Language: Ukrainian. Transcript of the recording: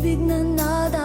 від ненада.